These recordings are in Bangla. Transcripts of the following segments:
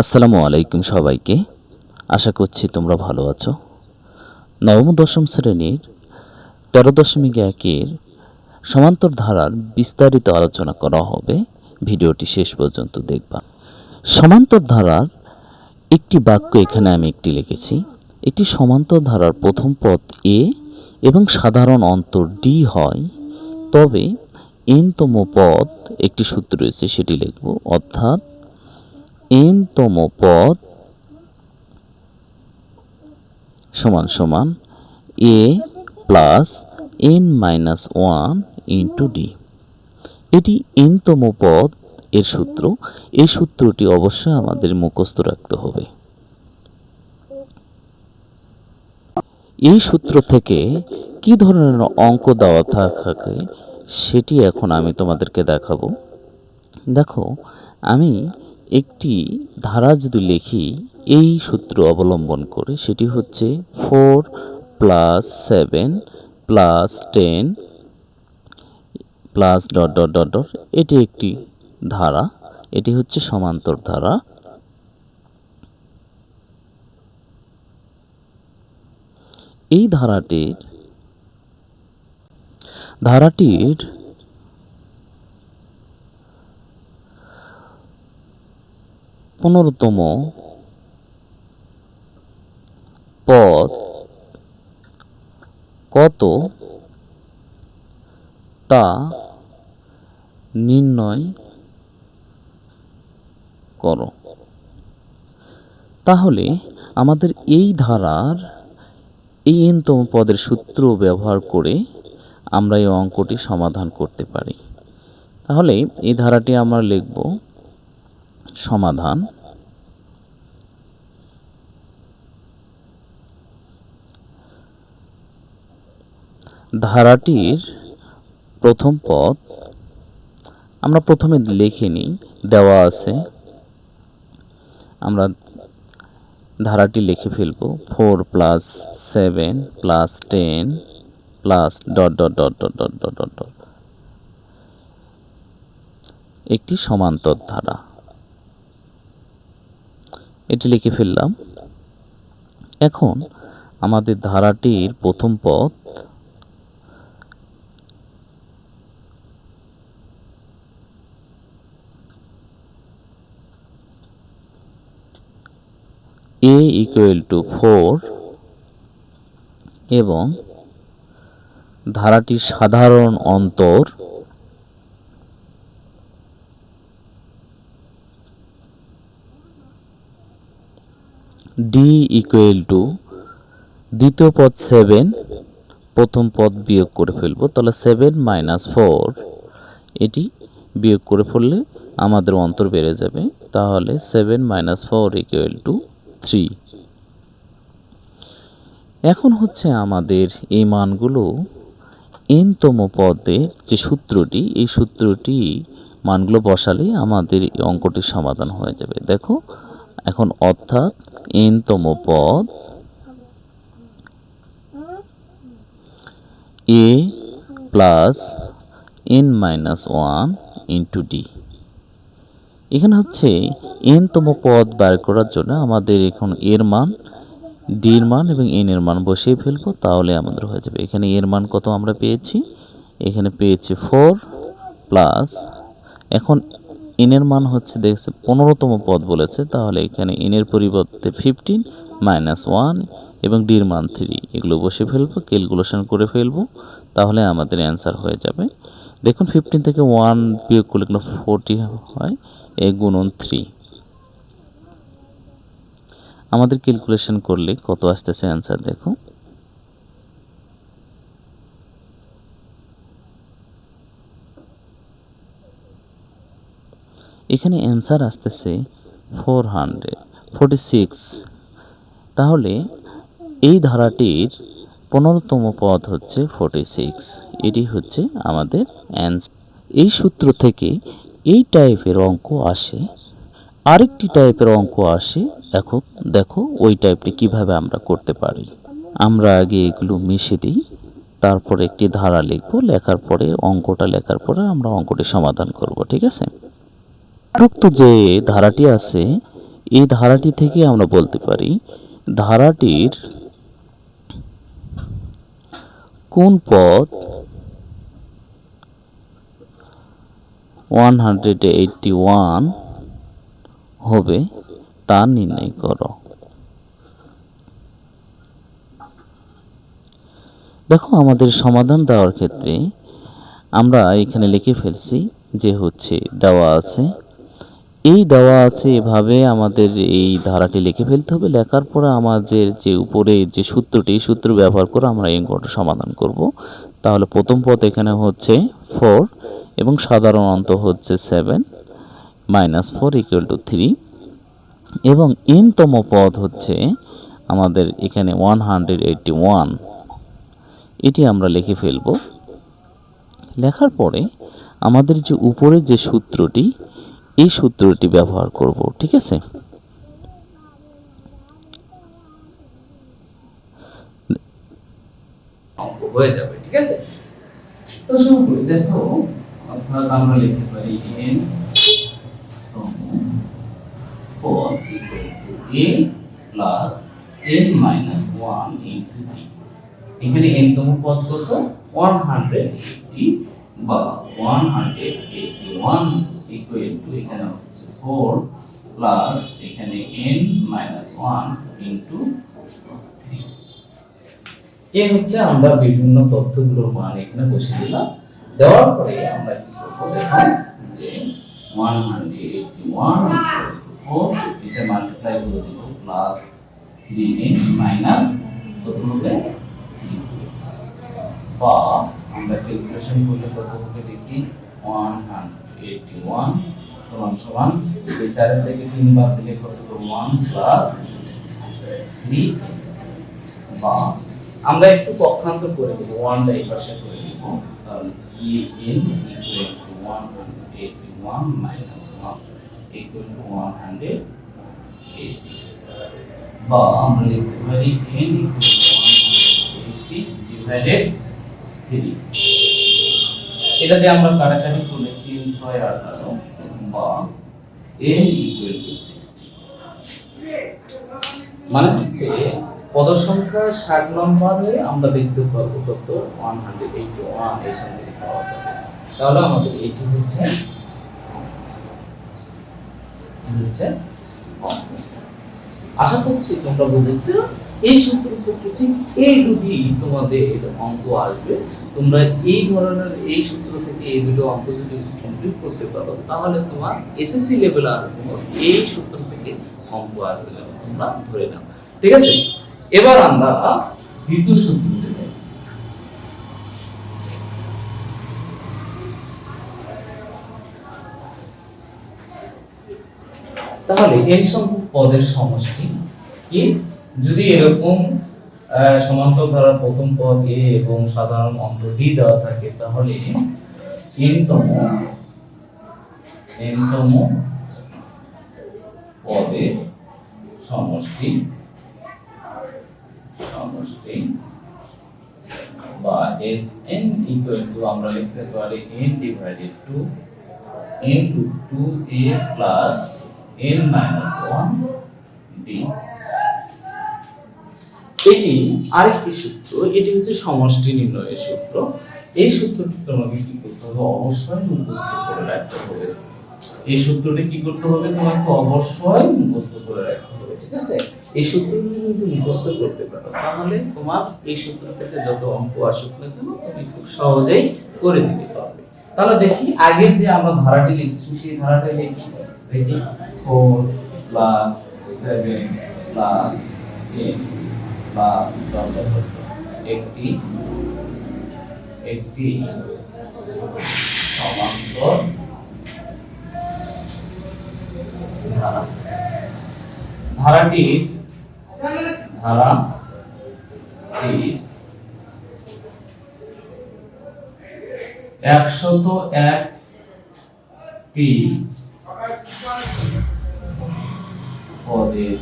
আসসালামু আলাইকুম সবাইকে। আশা করছি তোমরা ভালো আছো। নবম, দশম শ্রেণির তেরো দশমিক একের সমান্তর ধারার বিস্তারিত আলোচনা করা হবে। ভিডিওটি শেষ পর্যন্ত দেখবা। সমান্তর ধারার একটি বাক্য এখানে আমি একটি লিখেছি। একটি সমান্তর ধারার প্রথম পদ এ এবং সাধারণ অন্তর ডি হয়। তবে এনতম পদ একটি সূত্র রয়েছে, সেটি লিখব। অর্থাৎ এনতম পদ। সমান সমান a plus n minus one into d. এটি এনতম পদ এর সূত্র। এই সূত্রটি অবশ্যই আমাদের মুখস্থ রাখতে হবে। এই সূত্র থেকে কি ধরনের অঙ্ক দেওয়া থাকে সেটি এখন আমি তোমাদেরকে দেখাবো। দেখো, আমি একটি ধারা যদি লিখি, এই সূত্র অবলম্বন করে, সেটি হচ্ছে four plus seven plus ten plus dot dot dot dot এটি একটি ধারা, এটি হচ্ছে সমান্তর ধারা। এই ধারাটির ধারাটির পনেরোতম পদ কত? তা নির্ণয় করো। তাহলে আমাদের এই ধারার এই এনতম পদের সূত্র ব্যবহার করে আমরা এই অঙ্কটি সমাধান করতে পারি। তাহলে এই ধারাটি আমরা লিখব সমাধান। ধারাটির প্রথম পদ আমরা প্রথমে লিখে নিই দেওয়া আছে। আমরা ধারাটি লিখে ফেলব four plus seven plus ten plus dot dot dot dot dot dot dot একটি সমান্তর ধারা। এটি লিখে ফেললাম। এখন আমাদের ধারাটির প্রথম পদ এ ইকুয়াল টু ফোর এবং ধারাটির সাধারণ অন্তর ডি ইকুয়াল টু দ্বিতীয় পদ সেভেন প্রথম পদ বিয়োগ করে ফেলব। তাহলে সেভেন মাইনাস ফোর এটি বিয়োগ করে ফেললে আমাদের অন্তর বেড়ে যাবে। তাহলে seven minus four equal to three এখন হচ্ছে আমাদের এই মানগুলো এনতম পদে যে সূত্রটি, এই সূত্রটি মানগুলো বসালে আমাদের এই অঙ্কটির সমাধান হয়ে যাবে। দেখো এখন অর্থাৎ এনতম পদ a plus n minus one into d. এখানে হচ্ছে এনতম পদ বার করার জন্য আমাদের এখন এর মান ডির মান এবং এন এর মান বসিয়ে ফেলব, তাহলে আমাদের হয়ে যাবে। এখানে এর মান কত আমরা পেয়েছি? এখানে পেয়েছি ফোর প্লাস, এখন এনের মান হচ্ছে দেখছে পনেরোতম পদ বলেছে, তাহলে এখানে এনের পরিবর্তে ফিফটিন মাইনাস ওয়ান এবং ডির মান থ্রি এগুলো বসে ফেলব ক্যালকুলেশন করে ফেলব, তাহলে আমাদের অ্যান্সার হয়ে যাবে। দেখুন ফিফটিন থেকে ওয়ান বিয়োগ করলে এগুলো ফোরটি হয়, এ গুণন থ্রি আমাদের ক্যালকুলেশন করলে কত আসতেছে অ্যান্সার দেখো এখানে অ্যান্সার আসতেছে ফোর হান্ড্রেড ফোরটি সিক্স তাহলে এই ধারাটির পনেরোতম পদ হচ্ছে ফোরটি সিক্স এটি হচ্ছে আমাদের অ্যান্সার এই সূত্র থেকে এই টাইপের অঙ্ক আসে, আরেকটি টাইপের অঙ্ক আসে। এখন দেখো ওই টাইপটি কীভাবে আমরা করতে পারি। আমরা আগে এগুলো মিশে দিই, তারপরে একটি ধারা লিখব, লেখার পরে, অঙ্কটা লেখার পরে আমরা অঙ্কটি সমাধান করব, ঠিক আছে? উপরোক্ত যে ধারাটি আছে, এই ধারাটি থেকে আমরা বলতে পারি, ধারাটির কোন পদ ওয়ান হান্ড্রেড এইটটি ওয়ান হবে তা নির্ণয় করো। দেখো আমাদের সমাধান দেওয়ার ক্ষেত্রে আমরা এখানে লিখে ফেলছি যে হচ্ছে দেওয়া আছে এই দেওয়া আছে এভাবে আমাদের এই ধারাটি লিখে ফেলতে হবে। লেখার পরে আমাদের যে উপরে যে সূত্রটি সূত্র ব্যবহার করে আমরা এই অঙ্কটা সমাধান করব। তাহলে প্রথম পদ এখানে হচ্ছে ফোর এবং সাধারণ অন্ত হচ্ছে seven minus four equal to three এবং এনতম পদ হচ্ছে আমাদের এখানে ওয়ান হান্ড্রেড এইটটি ওয়ান এটি আমরা লিখে ফেলব। লেখার পরে আমাদের যে উপরে যে সূত্রটি এই সূত্রটি ব্যবহার করব, ঠিক আছে? হয়ে যাবে, ঠিক আছে? তো শুরু করি, দেখো, অর্থাৎ আমরা লিখতে পারি n plus n minus one into d এখানে n তম পদ কত? ওয়ান হান্ড্রেড এইটটি বা one hundred eighty one equal to এখানে হচ্ছে ফোর প্লাস এখানে n minus one into three এ হচ্ছে আমরা বিভিন্ন তথ্যগুলোর মান এখানে বসে দিলাম। দেওয়ার পরে আমরা কি করব দেখুন যে one hundred eighty one four এটা মাল্টিপ্লাই করে দিব প্লাস থ্রি এন কত হবে থ্রি বা আমরা ক্যালকুলেশন করলে কত হবে দেখি? ওয়ান এইটটি ওয়ান সমান সমান, এই চারের থেকে তিনবার দিলে কত ওয়ান প্লাস থ্রি বা, আমরা একটু পক্ষান্তর করে দেব ওয়ানটা এই পাশে করে দেব, তাহলে e n equal to one hundred eighty one minus one equal to one hundred eighty বা, আমরা লিখতে পারি n equal to one hundred eighty divided three এটা দিয়ে আমরা কাটাকাটি করলে তিন, ছয় আঠারো বা এন ইকুয়াল টু সিক্সটি মানে হচ্ছে পদ সংখ্যা ষাট নম্বরে আমরা দেখতে পারব কত ওয়ান হান্ড্রেড এইটি ওয়ান এই সঙ্গে পাওয়া যাবে। তাহলে আমাদের এইটি হচ্ছে হচ্ছে আশা করছি তোমরা বুঝেছ। এই সূত্র থেকে ঠিক এই দুটি তোমাদের অঙ্ক আসবে। তোমরা এই ধরনের এই সূত্র থেকে এই দুটো অঙ্ক যদি কমপ্লিট করতে পারো, তাহলে তোমার এসএসসি লেভেল আর এই সূত্র থেকে অঙ্ক আসবে না, তোমরা ধরে নাও। ঠিক আছে? এবার আমরা দ্বিতীয় সূত্রতে যাই তাহলে n সংখ্যক পদের সমষ্টি কি? যদি এরকম সমান্তর ধারার প্রথম পদ a এবং সাধারণ অন্ত d দেওয়া থাকে, তাহলে n তম n তম পদের সমষ্টি সমষ্টি বা এস এন ইকুয়াল টু আমরা লিখতে পারি n divided two n two two a plus n minus one d এটি আরেকটি সূত্র, এটি হচ্ছে সমষ্টি নির্ণয়ের সূত্র। এই সূত্রটি তোমাকে কি করতে হবে? অবশ্যই মুখস্থ করে রাখতে হবে। এই সূত্রটি কি করতে হবে? তোমাকে অবশ্যই মুখস্থ করে রাখতে হবে, ঠিক আছে? এই সূত্রটি যদি মুখস্থ করতে পারো, তাহলে তোমার এই সূত্র থেকে যত অঙ্ক আসুক না কেন, তুমি খুব সহজেই করে দিতে পারবে। তাহলে দেখি, আগের যে আমরা ধারাটি লিখছি, সেই ধারাটি লিখি। দেখি four plus seven plus eight plus একটি একটি সমান্তর ধারা। ধারাটি ধারা একশত একটি পদের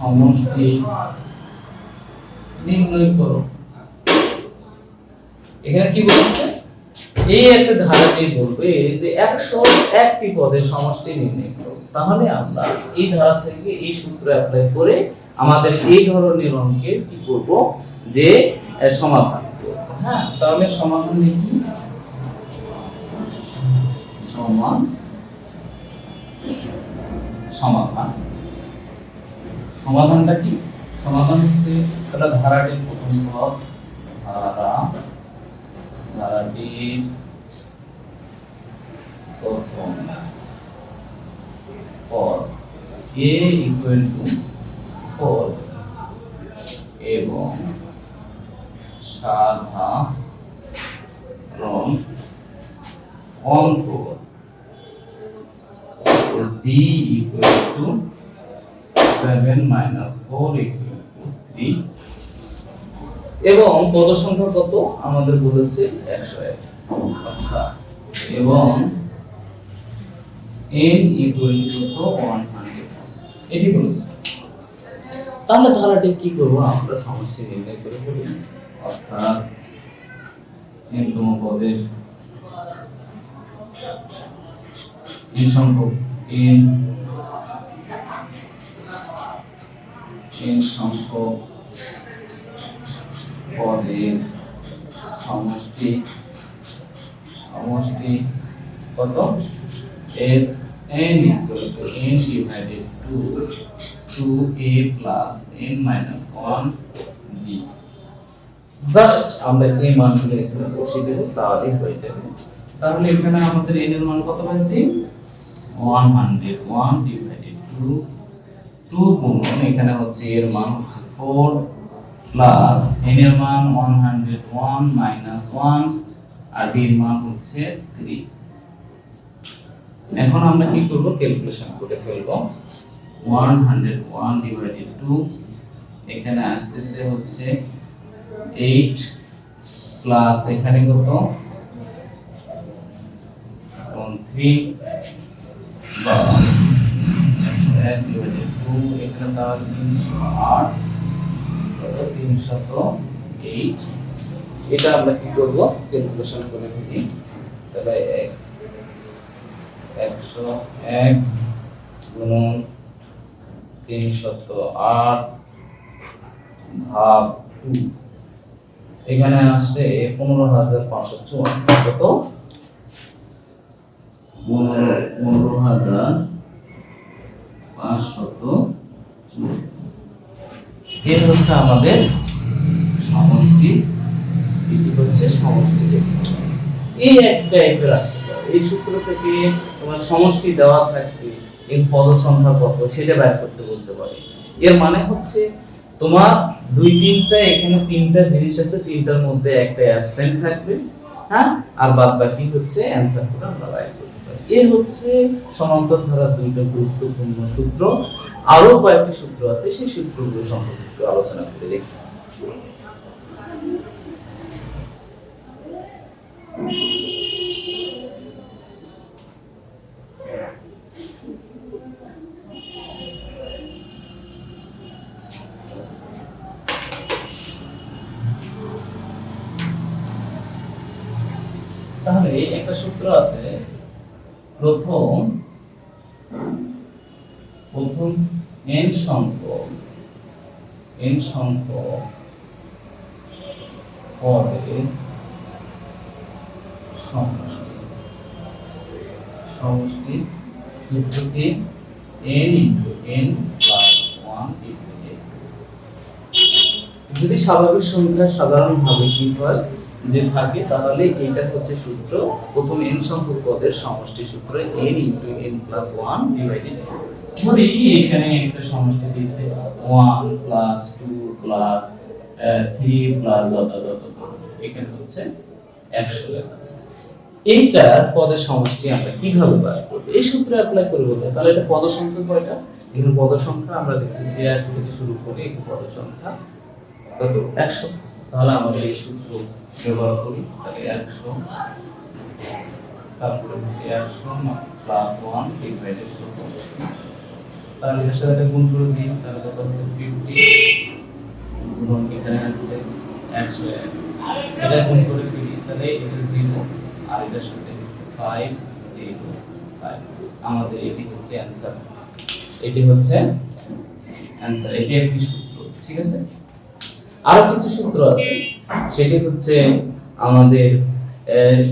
সমষ্টি নির্ণয় করো। এখানে কি বলছে? এই একটা ধারাটি বলবে যে একশো একটি পদের সমষ্টি নির্ণয় করো। তাহলে আমরা এই ধারা থেকে এই সূত্র অ্যাপ্লাই করে আমাদের এই ধরনের অঙ্কের কি করব? যে সমাধান হ্যাঁ তাহলে সমাধান লিখি সমান, সমাধান। সমাধানটা কি? সমাধান হচ্ছে তাহলে ধারাটির প্রথম পদ, ধারা ধারাটির প্রথম পদ এ ইকুয়াল টু ফোর এবং সাধারণ অন্তর d equal to seven minus four equal to three এবং পদ সংখ্যা কত? আমাদের বলেছে একশো এক। এবং n ইকুয়াল টু হান্ড্রেড এটি বলেছে তাহলে ধারাটি কি করব? আমরা সমষ্টি নির্ণয় করে ফেলি। অর্থাৎ n তম পদের n সংখ্যক n n সংখ্যক পদের সমষ্টি সমষ্টি কত? S n equal to n divided to 2a plus n minus 1 b. Just আমরা এই মানগুলো এখানে বসিয়ে দেবো, তাহলে হয়ে যাবে। তাহলে এখানে আমাদের n এর মান কত পাইছি? 100 1 ডিভাইডেড 2 2 গুণন এখানে হচ্ছে এর মান হচ্ছে 4 প্লাস n এর মান 101 মাইনাস 1 আর b এর মান হচ্ছে 3 এখন আমরা কি করব? ক্যালকুলেশন করে ফেলব। 101 ডিভাইডেড 2 এখানে আসতেছে হচ্ছে 8 প্লাস এখানে কত? 3 বা 1 ডিভাইডেড 2 এখানে তাহলে 308 কত 308 এটা আমরা কি করব? ক্যালকুলেশন করে ফেলি। তাহলে এক, একশো এক গুণন তিনশত আট ভাগ টু এখানে আসছে পনেরো হাজার পাঁচশো চুয়ান্ন। কত? পনেরো পনেরো হাজার পাঁচশত এর হচ্ছে আমাদের সমষ্টি। এটি হচ্ছে সমষ্টি এই এক টাইপের আসতে এই সূত্র থেকে তোমার সমষ্টি দেওয়া থাকবে এর পদ সংখ্যা কত সেটা বের করতে বলতে পারে। এর মানে হচ্ছে তোমার দুই তিনটা, এখানে তিনটা জিনিস আছে, তিনটার মধ্যে একটা অ্যাবসেন্ট থাকবে হ্যাঁ? আর বাদ বাকি হচ্ছে অ্যান্সার করে আমরা বাইর এর হচ্ছে সমান্তর ধারার দুইটা গুরুত্বপূর্ণ সূত্র। আরও কয়েকটি সূত্র আছে, সেই সূত্রগুলো সম্পর্কে একটু আলোচনা করে দেখি। তাহলে একটা সূত্র আছে প্রথম প্রথম n সংখ্যক n সংখ্যক পদের সমষ্টি। সমষ্টি সূত্রটি n into n plus one into যদি স্বাভাবিক সংখ্যা সাধারণভাবে কি হয়? যে থাকে তাহলে এইটা হচ্ছে সূত্র। প্রথম n সংখ্যক পদের সমষ্টি সূত্র n into n plus one divided ধরি এখানে একটা সমষ্টি দিয়েছে one plus two plus three plus dot dot এখানে হচ্ছে একশো লেখা আছে। এইটার পদের সমষ্টি আমরা কীভাবে বার করব? এই সূত্র অ্যাপ্লাই করে বলতে তাহলে এটা পদ সংখ্যা কয়টা? এখানে পদ সংখ্যা আমরা দেখতেছি এক থেকে শুরু করে পদ সংখ্যা কত? একশো। তাহলে আমাদের এই সূত্র ব্যবহার করি, তাহলে একশো তারপরে হচ্ছে একশো প্লাস ওয়ান ডিভাইডেড কত তাহলে এর সাথে গুণ করে দিই, তাহলে কত হচ্ছে ফিফটি গুণন এখানে হচ্ছে একশো এক। এটা গুণ করে দিই, তাহলে এটা জিরো আর এটার সাথে হচ্ছে ফাইভ জিরো ফাইভ আমাদের এটি হচ্ছে অ্যান্সার এটি হচ্ছে অ্যান্সার এটি একটি সূত্র, ঠিক আছে? আরও কিছু সূত্র আছে। সেটি হচ্ছে আমাদের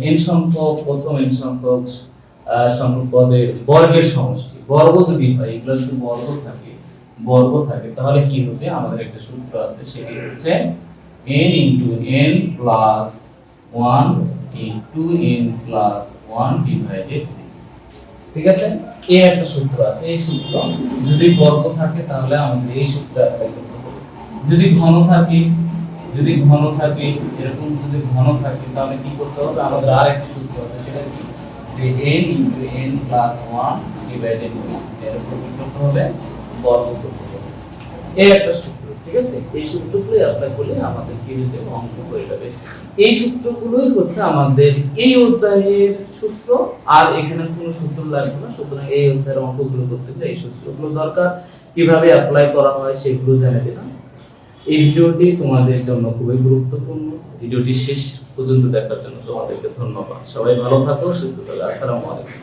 এন সংখ্যক, প্রথম এন সংখ্যক সংখ্যক পদের বর্গের সমষ্টি। বর্গ যদি হয়, এগুলো যদি বর্গ থাকে বর্গ থাকে, তাহলে কি হবে? আমাদের একটা সূত্র আছে, সেটি হচ্ছে n into n plus one into n plus one divided six ঠিক আছে? এই একটা সূত্র আছে, এই সূত্র যদি বর্গ থাকে, তাহলে আমাদের এই সূত্র যদি ঘন থাকে, যদি ঘন থাকে, এরকম যদি ঘন থাকে, তাহলে কি করতে হবে? আমাদের আর আরেকটা সূত্র আছে, সেটা কি? যে n into n plus one divided কি করতে হবে? বর্গ করতে হবে। এই একটা সূত্র, ঠিক আছে? এই সূত্রগুলো অ্যাপ্লাই করলে আমাদের কি যাবে? অঙ্ক হয়ে যাবে। এই সূত্রগুলোই হচ্ছে আমাদের এই অধ্যায়ের সূত্র, আর এখানে কোনো সূত্র লাগবে না। সুতরাং এই অধ্যায়ের অঙ্কগুলো করতে গেলে এই সূত্রগুলো দরকার। কীভাবে অ্যাপ্লাই করা হয় সেগুলো জেনে দিলাম। এই ভিডিওটি তোমাদের জন্য খুবই গুরুত্বপূর্ণ। ভিডিওটি শেষ পর্যন্ত দেখার জন্য তোমাদেরকে ধন্যবাদ। সবাই ভালো থাকো, সুস্থ থাকো। আসসালামু আলাইকুম।